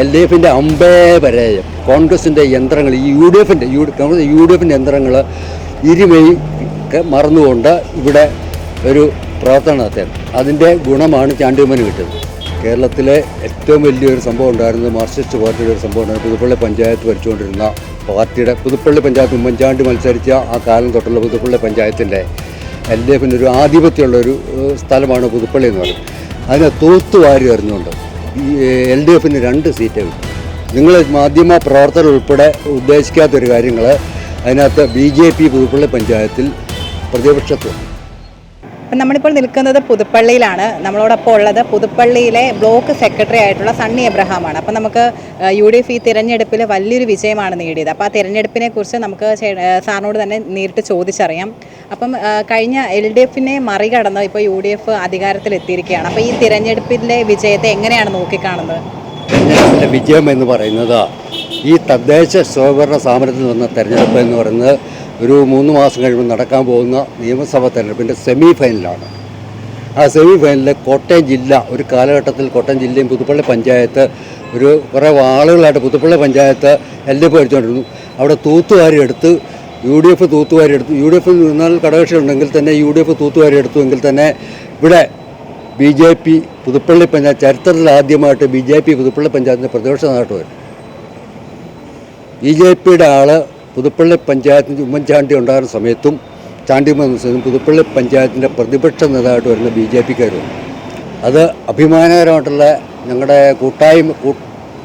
L D എഫിന്റെ അമ്പേ പരാജയം. കോൺഗ്രസിന്റെ യന്ത്രങ്ങൾ ഈ യു ഡി എഫിന്റെ യു യു ഡി എഫിന്റെ യന്ത്രങ്ങൾ ഇരുമയും മറന്നുകൊണ്ട് ഇവിടെ ഒരു പ്രവർത്തനം നടത്തിയത്. അതിന്റെ ഗുണമാണ് ചാണ്ടിയമ്മന് കിട്ടിയത്. കേരളത്തിലെ ഏറ്റവും വലിയൊരു സംഭവം ഉണ്ടായിരുന്നത് മാർക്സിസ്റ്റ് പാർട്ടിയുടെ ഒരു സംഭവം ഉണ്ടായിരുന്നു. പുതുപ്പള്ളി പഞ്ചായത്ത് ഭരിച്ചുകൊണ്ടിരുന്ന പാർട്ടിയുടെ പുതുപ്പള്ളി പഞ്ചായത്ത് ഉമ്മൻചാണ്ടി മത്സരിച്ച ആ കാലം തൊട്ടുള്ള പുതുപ്പള്ളി പഞ്ചായത്തിന്റെ എൽ ഡി എഫിന്റെ ഒരു ആധിപത്യമുള്ള ഒരു സ്ഥലമാണ് പുതുപ്പള്ളി എന്ന് പറയുന്നത്. അതിനെ തൂത്തുവാരി എറിഞ്ഞുകൊണ്ട് ഈ എൽ ഡി എഫിന് രണ്ട് സീറ്റ് കിട്ടും. നിങ്ങൾ മാധ്യമ പ്രവർത്തകർ ഉൾപ്പെടെ ഉദ്ദേശിക്കാത്തൊരു കാര്യങ്ങൾ അതിനകത്ത് ബി ജെ പി പുതുപ്പള്ളി പഞ്ചായത്തിൽ പ്രതിപക്ഷത്വം. അപ്പം നമ്മളിപ്പോൾ നിൽക്കുന്നത് പുതുപ്പള്ളിയിലാണ്. നമ്മളോടൊപ്പം ഉള്ളത് പുതുപ്പള്ളിയിലെ ബ്ലോക്ക് സെക്രട്ടറി ആയിട്ടുള്ള സണ്ണി എബ്രഹാമാണ്. അപ്പം നമുക്ക് യു ഡി എഫ് ഈ തിരഞ്ഞെടുപ്പിൽ വലിയൊരു വിജയമാണ് നേടിയത്. അപ്പോൾ ആ തിരഞ്ഞെടുപ്പിനെ കുറിച്ച് നമുക്ക് സാറിനോട് തന്നെ നേരിട്ട് ചോദിച്ചറിയാം. അപ്പം കഴിഞ്ഞ എൽ ഡി എഫിനെ മറികടന്ന് ഇപ്പോൾ യു ഡി എഫ് അധികാരത്തിലെത്തിയിരിക്കുകയാണ്. അപ്പോൾ ഈ തിരഞ്ഞെടുപ്പിലെ വിജയത്തെ എങ്ങനെയാണ് നോക്കിക്കാണുന്നത്? വിജയം എന്ന് പറയുന്നത് ഈ തദ്ദേശ സ്വയംഭരണ സ്ഥാപനത്തിൽ വന്ന തെരഞ്ഞെടുപ്പ് എന്ന് പറയുന്നത് ഒരു മൂന്ന് മാസം കഴിയുമ്പോൾ നടക്കാൻ പോകുന്ന നിയമസഭാ തെരഞ്ഞെടുപ്പിന്റെ സെമി ഫൈനലാണ് ആ സെമി ഫൈനലിൽ കോട്ടയം ജില്ല ഒരു കാലഘട്ടത്തിൽ കോട്ടയം ജില്ലയും പുതുപ്പള്ളി പഞ്ചായത്ത് ഒരു കുറേ ആളുകളായിട്ട് Puthuppally panchayat L D F അടിച്ചുകൊണ്ടിരുന്നു അവിടെ തൂത്തുവാരി എടുത്ത് യു ഡി എഫ് തൂത്തുവാരി എടുത്തു യു ഡി എഫിൽ നിന്നാൽ ഘടകകക്ഷി ഉണ്ടെങ്കിൽ തന്നെ യു ഡി എഫ് തൂത്തുവാരി എടുത്തു എങ്കിൽ തന്നെ ഇവിടെ B J P Puthuppally panchayat ചരിത്രത്തിൽ ആദ്യമായിട്ട് ബി ജെ പി പുതുപ്പള്ളി പഞ്ചായത്തിന്റെ പ്രതിപക്ഷ വരും. ബി ജെ പിയുടെ ആൾ പുതുപ്പള്ളി പഞ്ചായത്തിന് ഉമ്മൻചാണ്ടി ഉണ്ടാകുന്ന സമയത്തും ചാണ്ടി സമയത്തും പുതുപ്പള്ളി പഞ്ചായത്തിന്റെ പ്രതിപക്ഷ നേതാവായിട്ട് വരുന്ന ബി ജെ അത് അഭിമാനകരമായിട്ടുള്ള ഞങ്ങളുടെ കൂട്ടായ്മ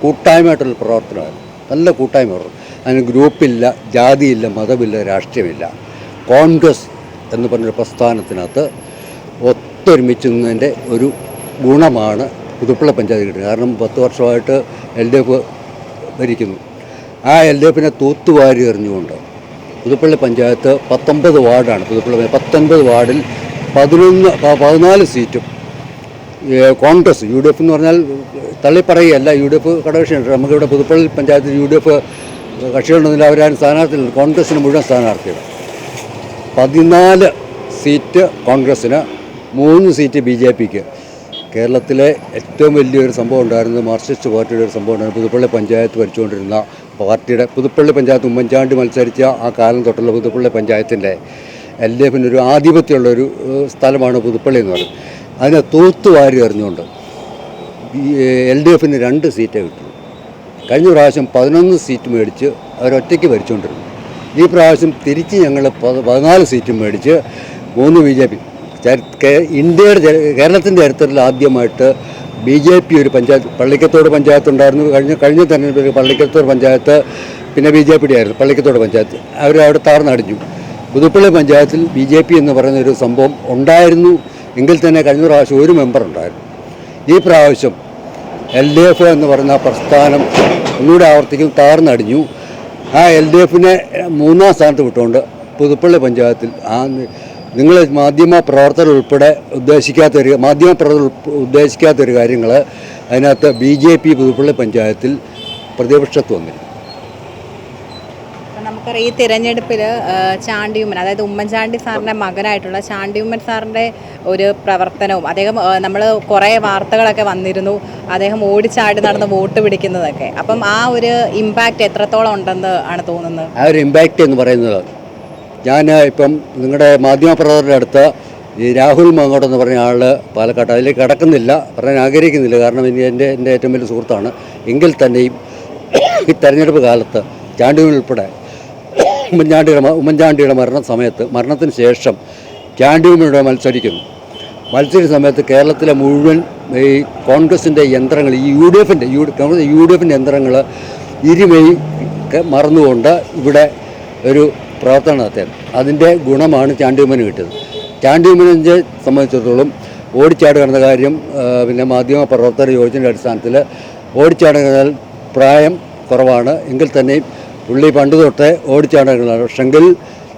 കൂട്ടായ്മയായിട്ടുള്ള പ്രവർത്തനമാണ് നല്ല കൂട്ടായ്മ അതിന് ഗ്രൂപ്പില്ല ജാതിയില്ല മതമില്ല രാഷ്ട്രീയമില്ല. കോൺഗ്രസ് എന്ന് പറഞ്ഞൊരു പ്രസ്ഥാനത്തിനകത്ത് ഒത്തൊരുമിച്ച് നിന്നതിന്റെ ഒരു ഗുണമാണ് പുതുപ്പള്ളി പഞ്ചായത്ത് കിട്ടുന്നത്. കാരണം പത്ത് വർഷമായിട്ട് എൽ ഡി എഫ് ഭരിക്കുന്നു. ആ എൽ ഡി എഫിനെ തൂത്തുവാരി എറിഞ്ഞുകൊണ്ട് പുതുപ്പള്ളി പഞ്ചായത്ത് പത്തൊമ്പത് വാർഡാണ് പുതുപ്പള്ളി. പത്തൊൻപത് വാർഡിൽ പതിനൊന്ന് പതിനാല് സീറ്റും കോൺഗ്രസ് യു ഡി എഫ് എന്ന് പറഞ്ഞാൽ തള്ളിപ്പറയുകയല്ല യു ഡി എഫ് കടകക്ഷിയുണ്ട് നമുക്കിവിടെ പുതുപ്പള്ളി പഞ്ചായത്തിൽ യു ഡി എഫ് കക്ഷികളുണ്ടെന്നില്ല അവരാരും സ്ഥാനാർത്ഥികൾ കോൺഗ്രസിന് മുഴുവൻ സ്ഥാനാർത്ഥികൾ പതിനാല് സീറ്റ് കോൺഗ്രസ്സിന് മൂന്ന് സീറ്റ് ബി ജെ പിക്ക്. കേരളത്തിലെ ഏറ്റവും വലിയൊരു സംഭവം ഉണ്ടായിരുന്നത് മാർക്സിസ്റ്റ് പാർട്ടിയുടെ ഒരു സംഭവം ഉണ്ടായിരുന്നു. പുതുപ്പള്ളി പഞ്ചായത്ത് ഭരിച്ചുകൊണ്ടിരുന്ന പാർട്ടിയുടെ പുതുപ്പള്ളി പഞ്ചായത്ത് ഉമ്മൻചാണ്ടി മത്സരിച്ച ആ കാലം തൊട്ടുള്ള പുതുപ്പള്ളി പഞ്ചായത്തിന്റെ എൽ ഡി എഫിന്റെ ഒരു ആധിപത്യമുള്ളൊരു സ്ഥലമാണ് പുതുപ്പള്ളി എന്ന് പറയുന്നത്. അതിനെ തൂത്തുവാരി എറിഞ്ഞുകൊണ്ട് എൽ ഡി എഫിന് രണ്ട് സീറ്റേ കിട്ടുള്ളൂ. കഴിഞ്ഞ പ്രാവശ്യം പതിനൊന്ന് സീറ്റ് മേടിച്ച് അവരൊറ്റയ്ക്ക് ഭരിച്ചുകൊണ്ടിരുന്നു. ഈ പ്രാവശ്യം തിരിച്ച് ഞങ്ങൾ പതിനാല് സീറ്റും മേടിച്ച് മൂന്ന് ബി ജെ പി ഇന്ത്യയുടെ കേരളത്തിന്റെ ചരിത്രത്തിൽ ആദ്യമായിട്ട് ബി ജെ പി ഒരു പഞ്ചായത്ത് പള്ളിക്കത്തോട് പഞ്ചായത്ത് ഉണ്ടായിരുന്നു. കഴിഞ്ഞ കഴിഞ്ഞ തെരഞ്ഞെടുപ്പിൽ പള്ളിക്കത്തോട് പഞ്ചായത്ത് പിന്നെ ബി ജെ പിയുടെ ആയിരുന്നു പള്ളിക്കത്തോട് പഞ്ചായത്ത്. അവർ അവിടെ താർന്നടിഞ്ഞു പുതുപ്പള്ളി പഞ്ചായത്തിൽ ബി ജെ പി എന്ന് പറയുന്ന ഒരു സംഭവം ഉണ്ടായിരുന്നു. എങ്കിൽ തന്നെ കഴിഞ്ഞ പ്രാവശ്യം ഒരു മെമ്പർ ഉണ്ടായിരുന്നു. ഈ പ്രാവശ്യം എൽ ഡി എഫ് എന്ന് പറയുന്ന പ്രസ്ഥാനം ഒന്നുകൂടെ ആവർത്തിക്കും താർന്നടിഞ്ഞു ആ എൽ ഡി എഫിനെ മൂന്നാം സ്ഥാനത്ത് വിട്ടുകൊണ്ട് പുതുപ്പള്ളി പഞ്ചായത്തിൽ ആ നിങ്ങൾ മാധ്യമ പ്രവർത്തകർ ഉൾപ്പെടെ ഉദ്ദേശിക്കാത്തൊരു മാധ്യമ പ്രവർത്തകർ ഉദ്ദേശിക്കാത്തൊരു കാര്യങ്ങൾ അതിനകത്ത് ബി ജെ പി പുതുപ്പള്ളി പഞ്ചായത്തിൽ പ്രതിപക്ഷത്ത് അപ്പം നമുക്കറിയാം ഈ തിരഞ്ഞെടുപ്പിൽ ചാണ്ടിയുമ്മൻ അതായത് ഉമ്മൻചാണ്ടി സാറിന്റെ മകനായിട്ടുള്ള ചാണ്ടിയുമ്മൻ സാറിന്റെ ഒരു പ്രവർത്തനവും അദ്ദേഹം നമ്മൾ കുറേ വാർത്തകളൊക്കെ വന്നിരുന്നു അദ്ദേഹം ഓടിച്ചാടി നടന്ന് വോട്ട് പിടിക്കുന്നതൊക്കെ. അപ്പം ആ ഒരു ഇമ്പാക്റ്റ് എത്രത്തോളം ഉണ്ടെന്ന് ആണ് തോന്നുന്നത്? ആ ഒരു ഇമ്പാക്റ്റ് എന്ന് പറയുന്നത് ഞാൻ ഇപ്പം നിങ്ങളുടെ മാധ്യമപ്രവർത്തകരുടെ അടുത്ത് ഈ രാഹുൽ മങ്ങോട്ട് എന്ന് പറഞ്ഞ ആൾ പാലക്കാട്ട് അതിലേക്ക് കടക്കുന്നില്ല പറയാൻ ആഗ്രഹിക്കുന്നില്ല. കാരണം ഇനി എന്റെ എന്റെ ഏറ്റവും വലിയ സുഹൃത്താണ്. എങ്കിൽ തന്നെയും ഈ തെരഞ്ഞെടുപ്പ് കാലത്ത് ചാണ്ടി ഉൾപ്പെടെ ഉമ്മൻചാണ്ടിയുടെ ഉമ്മൻചാണ്ടിയുടെ മരണ സമയത്ത് മരണത്തിന് ശേഷം ചാണ്ടിയൂരിലൂടെ മത്സരിക്കുന്നു. മത്സരിച്ച സമയത്ത് കേരളത്തിലെ മുഴുവൻ ഈ കോൺഗ്രസിന്റെ യന്ത്രങ്ങൾ ഈ യു ഡി എഫിന്റെ യു കോൺഗ്രസ് യു ഡി എഫിന്റെ യന്ത്രങ്ങൾ ഇരുമയും മറന്നുകൊണ്ട് ഇവിടെ ഒരു പ്രവർത്തനം നടത്തിയത്. അതിന്റെ ഗുണമാണ് ചാണ്ടിയമ്മന് കിട്ടിയത്. ചാണ്ടിയമ്മനെ സംബന്ധിച്ചിടത്തോളം ഓടിച്ചാട് കിടന്ന കാര്യം പിന്നെ മാധ്യമ പ്രവർത്തകർ യോജനയുടെ അടിസ്ഥാനത്തിൽ ഓടിച്ചാട് കിടന്നാൽ പ്രായം കുറവാണ്. എങ്കിൽ തന്നെയും പുള്ളി പണ്ട് തൊട്ടേ ഓടിച്ചാടി പക്ഷെങ്കിൽ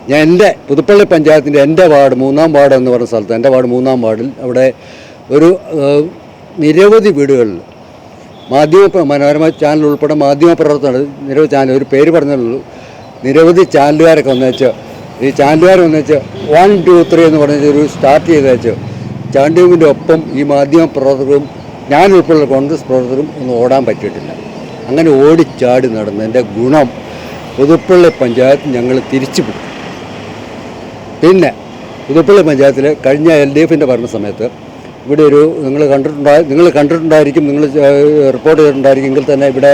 ഞാൻ എന്റെ പുതുപ്പള്ളി പഞ്ചായത്തിന്റെ എന്റെ വാർഡ് മൂന്നാം വാർഡ് എന്ന് പറഞ്ഞ സ്ഥലത്ത് എന്റെ വാർഡ് മൂന്നാം വാർഡിൽ അവിടെ ഒരു നിരവധി വീടുകളിൽ മാധ്യമ മനോരമ ചാനൽ ഉൾപ്പെടെ മാധ്യമ പ്രവർത്തനം നിരവധി ചാനൽ ഒരു പേര് പറഞ്ഞുള്ളൂ. നിരവധി ചാനലുകാരൊക്കെ വന്നേച്ച്. ഈ ചാനലുകാർ വന്നേച്ച് വൺ ടു ത്രീ എന്ന് പറഞ്ഞ ഒരു സ്റ്റാർട്ട് ചെയ്തേച്ച്. ചാണ്ടിയുവിന്റെ ഒപ്പം ഈ മാധ്യമ പ്രവർത്തകരും ഞാൻ ഉൾപ്പെടെയുള്ള കോൺഗ്രസ് പ്രവർത്തകരും ഒന്നും ഓടാൻ പറ്റിയിട്ടില്ല. അങ്ങനെ ഓടിച്ചാടി നടന്നതിന്റെ ഗുണം പുതുപ്പള്ളി പഞ്ചായത്ത് ഞങ്ങൾ തിരിച്ചു പിടിക്കും പിന്നെ പുതുപ്പള്ളി പഞ്ചായത്തിൽ കഴിഞ്ഞ എൽ ഡി എഫിന്റെ ഭരണ സമയത്ത് ഇവിടെ ഒരു നിങ്ങൾ കണ്ടിട്ടുണ്ടായി നിങ്ങൾ കണ്ടിട്ടുണ്ടായിരിക്കും നിങ്ങൾ റിപ്പോർട്ട് ചെയ്തിട്ടുണ്ടായിരിക്കും. എങ്കിൽ തന്നെ ഇവിടെ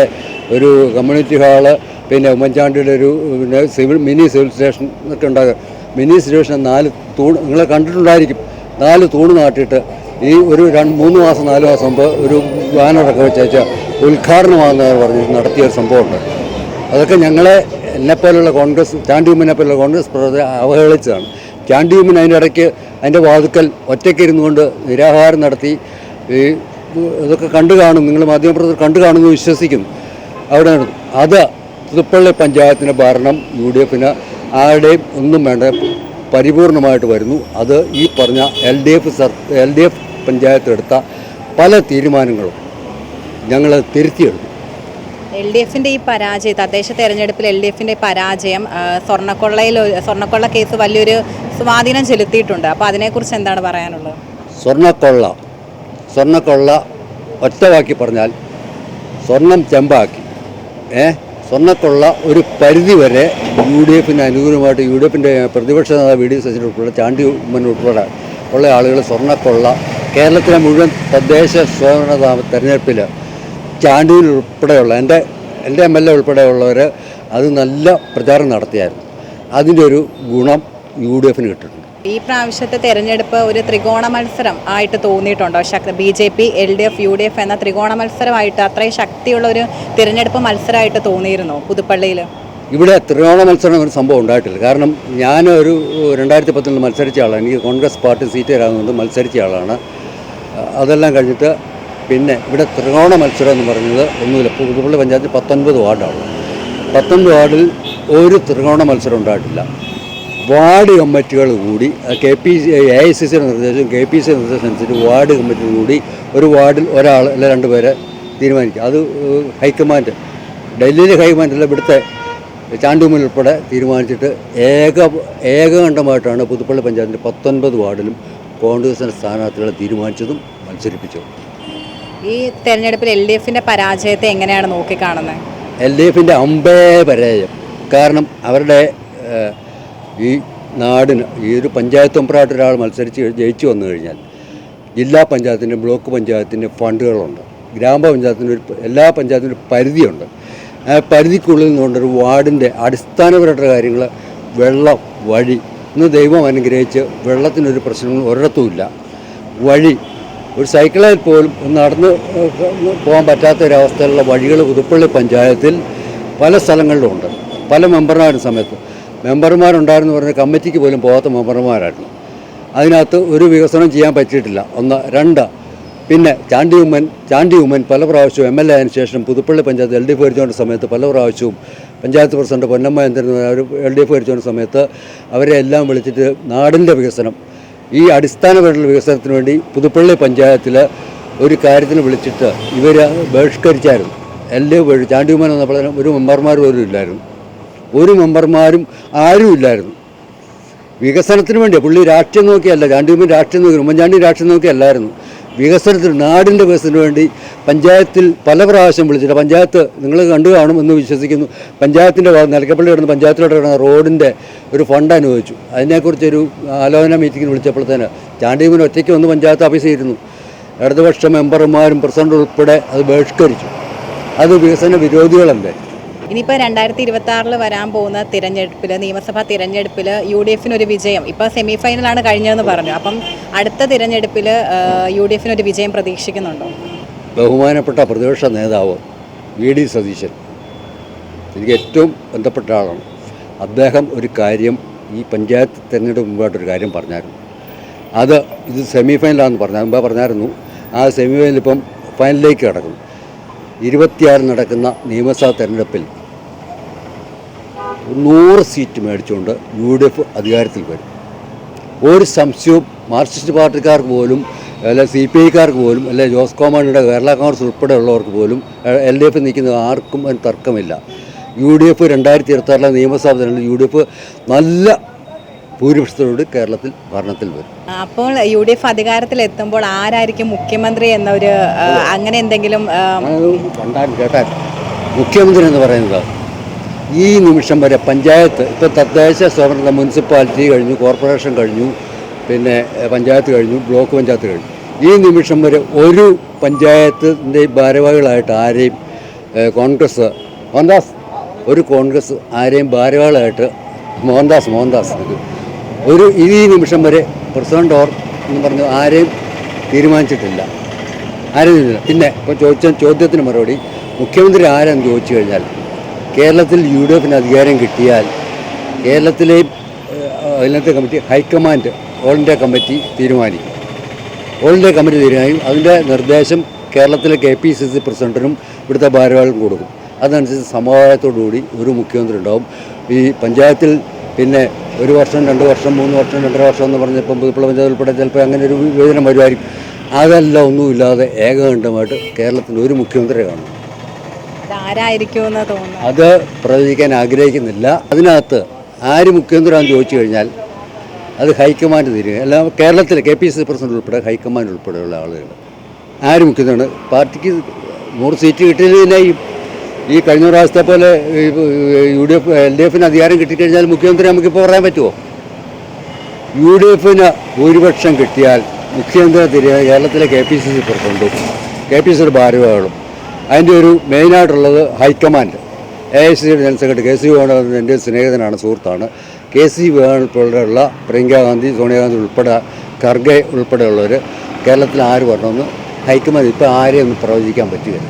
ഒരു കമ്മ്യൂണിറ്റി ഹാൾ പിന്നെ ഉമ്മൻചാണ്ടിയുടെ ഒരു പിന്നെ സിവിൽ മിനി സിവിൽ സ്റ്റേഷൻ ഒക്കെ ഉണ്ടാകുക മിനി സ്റ്റേഷൻ നാല് തൂണ് നിങ്ങളെ കണ്ടിട്ടുണ്ടായിരിക്കും. നാല് തൂണ് നാട്ടിയിട്ട് ഈ ഒരു രണ്ട് മൂന്ന് മാസം നാല് മാസം മുമ്പ് ഒരു ബാനറൊക്കെ വെച്ചേച്ച ഉദ്ഘാടനമാണെന്ന് പറഞ്ഞ് നടത്തിയ ഒരു സംഭവമുണ്ട്. അതൊക്കെ ഞങ്ങളെ എന്നെപ്പോലുള്ള കോൺഗ്രസ് ചാണ്ടിയുമ്മിനെ പോലുള്ള കോൺഗ്രസ് പ്രവർത്തനം അവഹേളിച്ചതാണ്. ചാണ്ടിയുമ്മിന് അതിന്റെ ഇടയ്ക്ക് അതിന്റെ വാതുക്കൽ ഒറ്റയ്ക്ക് ഇരുന്നുകൊണ്ട് നിരാഹാരം നടത്തി ഈ ഇതൊക്കെ കണ്ടു കാണും നിങ്ങൾ മാധ്യമപ്രവർത്തകർ കണ്ടു കാണുമെന്ന് വിശ്വസിക്കുന്നു. അവിടെ അത് പുതുപ്പള്ളി പഞ്ചായത്തിന്റെ ഭരണം യു ഡി എഫിന് ആരുടെയും ഒന്നും വേണ്ട പരിപൂർണമായിട്ട് വരുന്നു. അത് ഈ പറഞ്ഞ L D F sir L D F panchayat എടുത്ത പല തീരുമാനങ്ങളും ഞങ്ങൾ തിരുത്തിയെടുത്തു. എൽ ഡി എഫിന്റെ ഈ പരാജയം തദ്ദേശ തെരഞ്ഞെടുപ്പിൽ എൽ ഡി എഫിന്റെ പരാജയം സ്വർണക്കൊള്ളയിൽ സ്വർണക്കൊള്ള കേസ് വലിയൊരു സ്വാധീനം ചെലുത്തിയിട്ടുണ്ട്. അപ്പോൾ അതിനെക്കുറിച്ച് എന്താണ് പറയാനുള്ളത്? സ്വർണക്കൊള്ള സ്വർണക്കൊള്ള ഒറ്റവാക്കി പറഞ്ഞാൽ സ്വർണം ചെമ്പാക്കി. ഏ? സ്വർണക്കൊള്ള ഒരു പരിധി വരെ യു ഡി എഫിന് അനുകൂലമായിട്ട് യു ഡി എഫിന്റെ പ്രതിപക്ഷ നേതാവ് വി ഡി സച്ചിൻ ഉൾപ്പെടെ ചാണ്ടി ഉമ്മൻ ഉൾപ്പെടെ ഉള്ള ആളുകൾ സ്വർണക്കൊള്ള കേരളത്തിലെ മുഴുവൻ തദ്ദേശ സ്വയംഭരണ തെരഞ്ഞെടുപ്പിൽ ചാണ്ടിയിൽ ഉൾപ്പെടെയുള്ള എന്റെ എന്റെ എം എൽ എ ഉൾപ്പെടെയുള്ളവർ അത് നല്ല പ്രചാരണം നടത്തിയായിരുന്നു. അതിന്റെ ഒരു ഗുണം യു ഡി എഫിന് കിട്ടിയിട്ടുണ്ട്. ഈ പ്രാവശ്യത്തെ തെരഞ്ഞെടുപ്പ് ഒരു ത്രികോണ മത്സരം ആയിട്ട് തോന്നിയിട്ടുണ്ടോ? ശക്തി B J P L D F U D F എന്ന ത്രികോണ മത്സരമായിട്ട് അത്രയും ശക്തിയുള്ള ഒരു തിരഞ്ഞെടുപ്പ് മത്സരമായിട്ട് തോന്നിയിരുന്നോ പുതുപ്പള്ളിയിൽ ഇവിടെ ത്രികോണ മത്സരം ഒരു സംഭവം ഉണ്ടായിട്ടില്ല. കാരണം ഞാൻ ഒരു രണ്ടായിരത്തി പത്തിൽ മത്സരിച്ച ആളാണ്. എനിക്ക് കോൺഗ്രസ് പാർട്ടി സീറ്റ് തരാമെന്നുകൊണ്ട് മത്സരിച്ച ആളാണ്. അതെല്ലാം കഴിഞ്ഞിട്ട് പിന്നെ ഇവിടെ ത്രികോണ മത്സരം എന്ന് പറയുന്നത് ഒന്നുമില്ല. പുതുപ്പള്ളി പഞ്ചായത്ത് പത്തൊൻപത് വാർഡാണ്. പത്തൊൻപത് വാർഡിൽ ഒരു ത്രികോണ മത്സരം ഉണ്ടായിട്ടില്ല. വാർഡ് കമ്മിറ്റികൾ കൂടി K P C A I C സിയുടെ നിർദ്ദേശം കെ പി സി നിർദ്ദേശം അനുസരിച്ച് വാർഡ് കമ്മിറ്റി കൂടി ഒരു വാർഡിൽ ഒരാൾ അല്ല രണ്ടുപേരെ തീരുമാനിക്കുക തീരുമാനിക്കും. അത് ഹൈക്കമാൻഡ് ഡൽഹിയിലെ ഹൈക്കമാൻഡല്ല ഇവിടുത്തെ ചാണ്ടുമ്മൽ ഉൾപ്പെടെ തീരുമാനിച്ചിട്ട് ഏക ഏകകണ്ഠമായിട്ടാണ് പുതുപ്പള്ളി പഞ്ചായത്തിന്റെ പത്തൊൻപത് വാർഡിലും കോൺഗ്രസിന്റെ സ്ഥാനാർത്ഥികളെ തീരുമാനിച്ചതും മത്സരിപ്പിച്ചതും. ഈ തെരഞ്ഞെടുപ്പിൽ എൽ ഡി എഫിന്റെ പരാജയത്തെ എങ്ങനെയാണ് നോക്കിക്കാണുന്നത് എൽ ഡി എഫിന്റെ അമ്പേ പരാജയം. കാരണം അവരുടെ ഈ നാടിന് ഈ ഒരു പഞ്ചായത്ത് മെമ്പറായിട്ട് ഒരാൾ മത്സരിച്ച് ജയിച്ചു വന്നു കഴിഞ്ഞാൽ ജില്ലാ പഞ്ചായത്തിന്റെ ബ്ലോക്ക് പഞ്ചായത്തിന്റെ ഫണ്ടുകളുണ്ട്. ഗ്രാമപഞ്ചായത്തിന്റെ ഒരു എല്ലാ പഞ്ചായത്തിനും ഒരു പരിധിയുണ്ട്. ആ പരിധിക്കുള്ളിൽ നിന്നുകൊണ്ടൊരു വാർഡിന്റെ അടിസ്ഥാനപരമായിട്ടുള്ള കാര്യങ്ങൾ വെള്ളം വഴി ഇന്ന് ദൈവം അനുഗ്രഹിച്ച് വെള്ളത്തിനൊരു പ്രശ്നങ്ങൾ ഒരിടത്തുമില്ല വഴി ഒരു സൈക്കിളിൽ പോലും നടന്ന് പോകാൻ പറ്റാത്ത ഒരവസ്ഥയിലുള്ള വഴികൾ പുതുപ്പള്ളി പഞ്ചായത്തിൽ പല സ്ഥലങ്ങളിലും ഉണ്ട് പല മെമ്പർമാരും സമയത്ത്. മെമ്പർമാരുണ്ടായിരുന്നു പറഞ്ഞ കമ്മിറ്റിക്ക് പോലും പോകാത്ത മെമ്പർമാരായിരുന്നു. അതിനകത്ത് ഒരു വികസനം ചെയ്യാൻ പറ്റിയിട്ടില്ല. ഒന്ന് രണ്ട് പിന്നെ ചാണ്ടി ഉമ്മൻ ചാണ്ടി ഉമ്മൻ പല പ്രാവശ്യവും എം എൽ എ ആയതിനു ശേഷം Puthuppally panchayat L D F ഭരിച്ചുകൊണ്ട സമയത്ത് പല പ്രാവശ്യവും പഞ്ചായത്ത് പ്രസിഡന്റ് പൊന്നമ്മ എന്തിരുന്ന അവർ എൽ ഡി എഫ് ഭരിച്ചുകൊണ്ട സമയത്ത് അവരെ എല്ലാം വിളിച്ചിട്ട് നാടിന്റെ വികസനം ഈ അടിസ്ഥാനപരമായ വികസനത്തിന് വേണ്ടി പുതുപ്പള്ളി പഞ്ചായത്തിൽ ഒരു കാര്യത്തിന് വിളിച്ചിട്ട് ഇവർ ബഹിഷ്കരിച്ചായിരുന്നു. എല്ലാം ചാണ്ടിമാൻ ഉമ്മൻ ഒരു മെമ്പർമാർ പോലും ഇല്ലായിരുന്നു. ഒരു മെമ്പർമാരും ആരും ഇല്ലായിരുന്നു. വികസനത്തിന് വേണ്ടിയാണ് പുള്ളി രാഷ്ട്രീയം നോക്കിയല്ല ചാണ്ടിമാൻ രാഷ്ട്രീയം നോക്കി ഉമ്മൻചാണ്ടി രാഷ്ട്രീയം നോക്കിയല്ലായിരുന്നു. വികസനത്തിന് നാടിന്റെ വികസനത്തിന് വേണ്ടി പഞ്ചായത്തിൽ പല പ്രാവശ്യം വിളിച്ചിട്ട് പഞ്ചായത്ത് നിങ്ങൾ കണ്ടു കാണും എന്ന് വിശ്വസിക്കുന്നു. പഞ്ചായത്തിന്റെ നിലക്കപ്പള്ളി കിടന്ന് പഞ്ചായത്തിലോട്ട് കിടന്ന റോഡിന്റെ ഒരു ഫണ്ട് അനുവദിച്ചു. അതിനെക്കുറിച്ചൊരു ആലോചന മീറ്റിങ്ങിന് വിളിച്ചപ്പോഴത്തേന് ചാണ്ടിയുമ്മൻ ഒറ്റയ്ക്ക് വന്ന് പഞ്ചായത്ത് ഓഫീസിൽ ഇരുന്നു. ഇടതുപക്ഷ മെമ്പർമാരും പ്രസിഡന്റ് ഉൾപ്പെടെ അത് ബഹിഷ്കരിച്ചു. അത് വികസന വിരോധികളല്ലേ? ഇനിയിപ്പോൾ രണ്ടായിരത്തി ഇരുപത്തി ആറിൽ വരാൻ പോകുന്ന തിരഞ്ഞെടുപ്പിൽ നിയമസഭാ തിരഞ്ഞെടുപ്പിൽ യു ഡി എഫിനൊരു വിജയം. ഇപ്പോൾ സെമി ഫൈനലാണ് കഴിഞ്ഞതെന്ന് പറഞ്ഞു. അപ്പം അടുത്ത തിരഞ്ഞെടുപ്പിൽ യു ഡി എഫിനൊരു വിജയം പ്രതീക്ഷിക്കുന്നുണ്ടോ? ബഹുമാനപ്പെട്ട പ്രതിപക്ഷ നേതാവ് വി ഡി സതീശൻ എനിക്ക് ഏറ്റവും ബന്ധപ്പെട്ട ആളാണ്. അദ്ദേഹം ഒരു കാര്യം ഈ പഞ്ചായത്ത് തിരഞ്ഞെടുപ്പ് മുമ്പായിട്ടൊരു കാര്യം പറഞ്ഞായിരുന്നു. അത് ഇത് സെമി ഫൈനലാണെന്ന് പറഞ്ഞു മുമ്പേ പറഞ്ഞായിരുന്നു. ആ സെമി ഫൈനലിപ്പം ഫൈനലിലേക്ക് കിടക്കുന്നു. ഇരുപത്തിയാറ് നടക്കുന്ന നിയമസഭാ തെരഞ്ഞെടുപ്പിൽ നൂറ് സീറ്റ് മേടിച്ചുകൊണ്ട് യു ഡി എഫ് അധികാരത്തിൽ വരും. ഒരു സംശയവും മാർക്സിസ്റ്റ് പാർട്ടിക്കാർക്ക് പോലും അല്ലെ സി പി ഐക്കാർക്ക് പോലും അല്ലെ ജോസ് കോമാണിയുടെ കേരള കോൺഗ്രസ് ഉൾപ്പെടെയുള്ളവർക്ക് പോലും എൽ ഡി എഫ് നിൽക്കുന്ന ആർക്കും അതിന് തർക്കമില്ല. യു ഡി എഫ് രണ്ടായിരത്തി ഇരുപത്താറിലെ നിയമസഭാ തെരഞ്ഞെടുപ്പിൽ യു ഡി എഫ് നല്ല ഭൂരിപക്ഷത്തോട് കേരളത്തിൽ ഭരണത്തിൽ വരും. അപ്പോൾ യു ഡി എഫ് അധികാരത്തിൽ എത്തുമ്പോൾ ആരായിരിക്കും മുഖ്യമന്ത്രി എന്നൊരു അങ്ങനെ എന്തെങ്കിലും കണ്ടാൽ കേട്ടാൽ മുഖ്യമന്ത്രി എന്ന് പറയുന്നത് ഈ നിമിഷം വരെ പഞ്ചായത്ത് ഇപ്പോൾ തദ്ദേശ സ്വയംഭരണ മുനിസിപ്പാലിറ്റി കഴിഞ്ഞു കോർപ്പറേഷൻ കഴിഞ്ഞു പിന്നെ പഞ്ചായത്ത് കഴിഞ്ഞു ബ്ലോക്ക് പഞ്ചായത്ത് കഴിഞ്ഞു. ഈ നിമിഷം വരെ ഒരു പഞ്ചായത്തിന്റെ ഭാരവാഹികളായിട്ട് ആരെയും കോൺഗ്രസ് മോഹൻദാസ് ഒരു കോൺഗ്രസ് ആരെയും ഭാരവാഹികളായിട്ട് മോഹൻദാസ് മോഹൻദാസ് ഒരു ഈ നിമിഷം വരെ പ്രസിഡന്റ് ഓർ എന്ന് പറഞ്ഞു ആരെയും തീരുമാനിച്ചിട്ടില്ല. ആരും ഇല്ല പിന്നെ ഇപ്പോൾ ചോദിച്ച ചോദ്യത്തിന് മറുപടി മുഖ്യമന്ത്രി ആരെന്ന് ചോദിച്ചു കഴിഞ്ഞാൽ കേരളത്തിൽ യു ഡി എഫിന് അധികാരം കിട്ടിയാൽ കേരളത്തിലെ അതിനകത്തെ committee high command all India committee തീരുമാനിക്കും. ഓൾ ഇന്ത്യ കമ്മിറ്റി തീരുമാനിക്കും. അതിന്റെ നിർദ്ദേശം കേരളത്തിലെ കെ പി സി സി പ്രസിഡന്റിനും ഇവിടുത്തെ ഭാരവാഹികളും കൊടുക്കും. അതനുസരിച്ച് സമവായത്തോടുകൂടി ഒരു മുഖ്യമന്ത്രി ഉണ്ടാവും. ഈ പഞ്ചായത്തിൽ പിന്നെ ഒരു വർഷം രണ്ട് വർഷം മൂന്ന് വർഷം രണ്ടര വർഷം എന്ന് പറഞ്ഞപ്പോൾ പുതുപ്പുള്ള പഞ്ചായത്ത് ഉൾപ്പെടെ ചിലപ്പോൾ അങ്ങനെ ഒരു വിവേചനം വരുമായിരിക്കും. അതെല്ലാം ഒന്നുമില്ലാതെ ഏകകണ്ഠമായിട്ട് കേരളത്തിൽ ഒരു മുഖ്യമന്ത്രിയെ കാണും. ആരായിരിക്കുമെന്ന് തോന്നുന്നു അത് പ്രവചിക്കാൻ ആഗ്രഹിക്കുന്നില്ല. അതിനകത്ത് ആര് മുഖ്യമന്ത്രിയാണെന്ന് ചോദിച്ചു കഴിഞ്ഞാൽ അത് ഹൈക്കമാൻഡ് തീരുക. അല്ല കേരളത്തിൽ കെ പി സി പ്രസിഡന്റ് ഉൾപ്പെടെ ഹൈക്കമാൻഡ് ഉൾപ്പെടെയുള്ള ആളുകൾ. ആര് മുഖ്യമന്ത്രിയാണ്? പാർട്ടിക്ക് നൂറ് സീറ്റ് കിട്ടിയതിനായി ഈ കഴിഞ്ഞ പ്രാവശ്യത്തെ പോലെ U D F L D എഫിന് അധികാരം കിട്ടിക്കഴിഞ്ഞാൽ മുഖ്യമന്ത്രി നമുക്കിപ്പോൾ പറയാൻ പറ്റുമോ? യു ഡി എഫിന് ഭൂരിപക്ഷം കിട്ടിയാൽ മുഖ്യമന്ത്രി തിരികെ കേരളത്തിലെ കെ പി സി സി പ്രസിഡന്റും കെ പി സി ഭാരവാഹികളും അതിന്റെ ഒരു മെയിനായിട്ടുള്ളത് high command. A I C general secretary K C Venugopal എന്റെ സ്നേഹിതനാണ് സുഹൃത്താണ്. കെ സി വേണുപോലുള്ള പ്രിയങ്കാഗാന്ധി സോണിയാഗാന്ധി ഉൾപ്പെടെ ഖർഗെ ഉൾപ്പെടെയുള്ളവർ കേരളത്തിൽ ആര് വരണമെന്ന് ഹൈക്കമാൻഡ് ഇപ്പോൾ ആരെയൊന്നും പ്രവചിക്കാൻ പറ്റുകയില്ല